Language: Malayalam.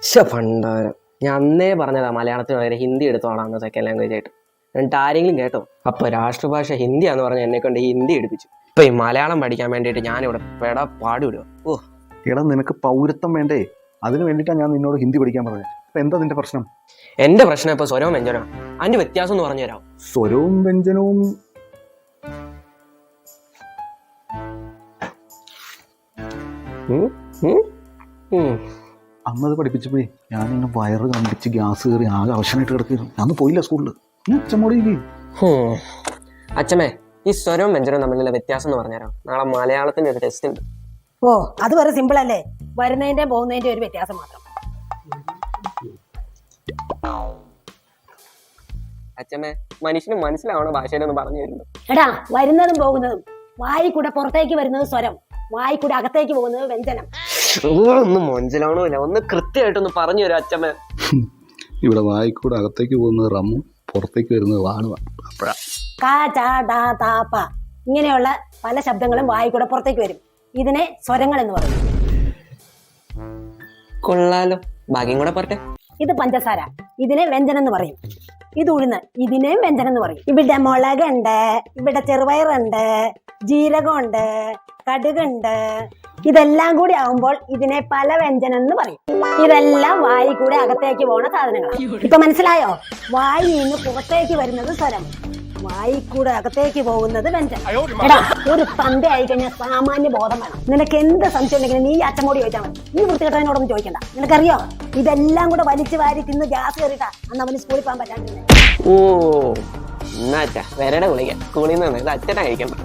ശ്ശെ, പണ്ടാരം ഞാൻ അന്നേ പറഞ്ഞതാ മലയാളത്തിന് പകരം ഹിന്ദി എടുത്തോളാന്ന് സെക്കൻഡ് ലാംഗ്വേജ് ആയിട്ട്. എന്നിട്ട് ആരെങ്കിലും കേട്ടോ. അപ്പൊ രാഷ്ട്രഭാഷ ഹിന്ദിയാന്ന് പറഞ്ഞ എന്നെ കൊണ്ട് ഹിന്ദി എടുപ്പിച്ചു. ഇപ്പൊ ഈ മലയാളം പഠിക്കാൻ വേണ്ടിയിട്ട് ഞാനിവിടെ പെട പാടുവിടുക ഓ. എടാ നിനക്ക് പൗരത്വം വേണ്ടേ? അതിന് വേണ്ടിട്ടാ ഞാൻ നിന്നോട് ഹിന്ദി പഠിക്കാൻ പറഞ്ഞത്. അപ്പൊ എന്താ നിന്റെ പ്രശ്നം? എന്റെ പ്രശ്നം ഇപ്പൊ സ്വരവും വ്യഞ്ജനവും. അതിന്റെ വ്യത്യാസം എന്ന് പറഞ്ഞു തരാം സ്വരവും വ്യഞ്ജനവും അന്നത് പഠിപ്പിച്ചപ്പോഴേ ഞാൻ ഇങ്ങനെ വയറ് കമ്പിച്ച് ഗ്യാസ് കയറി ആകെ അവശനായിട്ട് കിടക്കുന്നു ഞാൻ അന്ന് പോയില്ല സ്കൂളിൽ അച്ഛമ്മോടെ ഇല്ലേ? അച്ഛമ്മേ ഈ സ്വരവും വ്യഞ്ജനവും തമ്മിലുള്ള വ്യത്യാസം എന്ന് പറഞ്ഞാലോ? നാളെ മലയാളത്തിന്റെ ഒരു ടെസ്റ്റ് ഉണ്ട്. ഓ അത് വരെ സിമ്പിൾ അല്ലേ? വരുന്നതിന്റെ പോകുന്നതിന്റെ ഒരു വ്യത്യാസം മാത്രം. അച്ഛമ്മേ മനുഷ്യന് മനസ്സിലാവണ ഭാഷയിലൊന്നും പറഞ്ഞു തരുന്നു എടാ വരുന്നതും പോകുന്നതും വായി കൂടെ പുറത്തേക്ക് വരുന്നത് സ്വരം വായി കൂടെ അകത്തേക്ക് പോകുന്നത് വ്യഞ്ജനം. ഒന്ന് മൊഞ്ചലാവണമില്ല. ഒന്ന് കൃത്യമായിട്ടൊന്ന് പറഞ്ഞു തരാം അച്ഛമ്മ ഇവിടെ വായിക്കൂടെ അകത്തേക്ക് പോകുന്നത് റമ്മും പുറത്തേക്ക് വരുന്നത് വാണുവാണ് കാ ചാ ഡാ താ പ. ഇങ്ങനെയുള്ള പല ശബ്ദങ്ങളും വായിക്കൂടെ കൂടെ പുറത്തേക്ക് വരും. ഇതിനെ സ്വരങ്ങൾ എന്ന് പറയും. കൊള്ളാലോ. ഭാഗ്യം കൂടെ പറട്ടെ ഇത് പഞ്ചസാര. ഇതിനെ വ്യഞ്ജനം എന്ന് പറയും. ഇത് ഉഴുന്ന്. ഇതിനെയും വ്യഞ്ജനം എന്ന് പറയും. ഇവിടെ മുളകുണ്ട് ഇവിടെ ചെറുപയറുണ്ട് ജീരകമുണ്ട് കടുകുണ്ട്. ഇതെല്ലാം കൂടി ആവുമ്പോൾ ഇതിനെ പല വ്യഞ്ജനം എന്ന് പറയും. ഇതെല്ലാം വായി കൂടെ അകത്തേക്ക് പോണ സാധനങ്ങളാണ് ഇപ്പൊ മനസ്സിലായോ? വായിൽ നിന്ന് പുറത്തേക്ക് വരുന്നത് സ്വരം. വായി കൂടെ അകത്തേക്ക് പോകുന്നത് വെഞ്ചൻ എടാ ഒരു തന്ത ആയി കഴിഞ്ഞാൽ സാമാന്യ ബോധം വേണം. നിനക്ക് എന്ത് സംശയം ഉണ്ടെങ്കിലും നീ അച്ഛനോട് ചോദിച്ചാൽ മതി. നീ വൃത്തികെട്ടവനോടൊന്നും ചോദിക്കണ്ട. നിനക്കറിയോ? ഇതെല്ലാം കൂടെ വലിച്ചു വാരി തിന്ന് ഗ്യാസ് കയറിയിട്ടാ അന്ന് അവന് സ്കൂളിൽ പോകാൻ പറ്റാണ്ടിരുന്നത് ഓ എന്നാ വരട വിളിക്കാം സ്കൂളിൽ നിന്ന് ഇത് അച്ഛനായിരിക്കണം.